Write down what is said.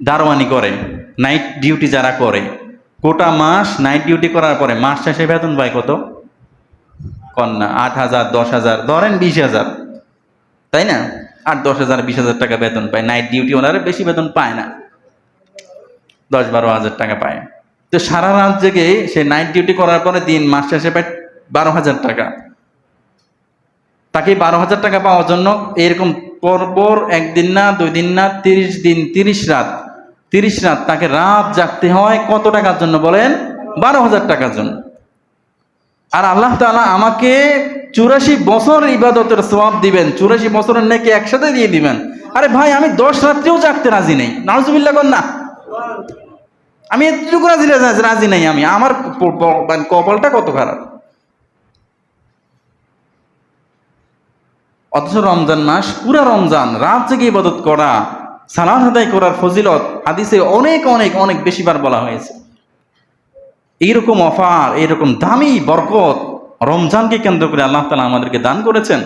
দারোয়ানি করে night duty যারা করে, গোটা মাস নাইট ডিউটি করার পরে, মাস শেষে বেতন পায় কত? কন্যা, আট হাজার, দশ হাজার, ধরেন বিশ হাজার। তাই না? আট, দশ হাজার, বিশ হাজার টাকা বেতন পায়। নাইট ডিউটি ওনারা বেশি বেতন পায় না। দশ, বারো হাজার টাকা পায়। তো সারা রাত জেগে সে নাইট ডিউটি করার পরে দিন, মাস শেষে পায় বারো হাজার টাকা। তাকে বারো হাজার টাকা পাওয়ার জন্য এরকম পরপর একদিন না, দুই দিন না, তিরিশ দিন, তিরিশ রাত তিরিশ রাত তাকে রাত জাগতে হয় কত টাকার জন্য বলেন? বারো হাজার টাকার জন্য। আর আল্লাহ তাআলা আমাকে চুরাশি বছর ইবাদতের সওয়াব দিবেন। চুরাশি বছরের নাকি একসাথে দিয়ে দিবেন। আরে ভাই, আমি দশ রাত্রিও জাগতে রাজি নেই। নাউজুবিল্লাহ কর না। আমি এতটুকু রাজি রাজি নেই আমি। আমার মানে কপালটা কত খারাপ। অথচ রমজান মাস পুরা রমজান। রাত জেগে ইবাদত করা সালাত আদায় করার ফজিলত হাদিসে অনেক অনেক অনেক বেশিবার বলা হয়েছে। এইরকম অফার, এইরকম দামি বরকত রমজানকে কেন্দ্র করে আল্লাহ তালা আমাদেরকে দান করেছেন।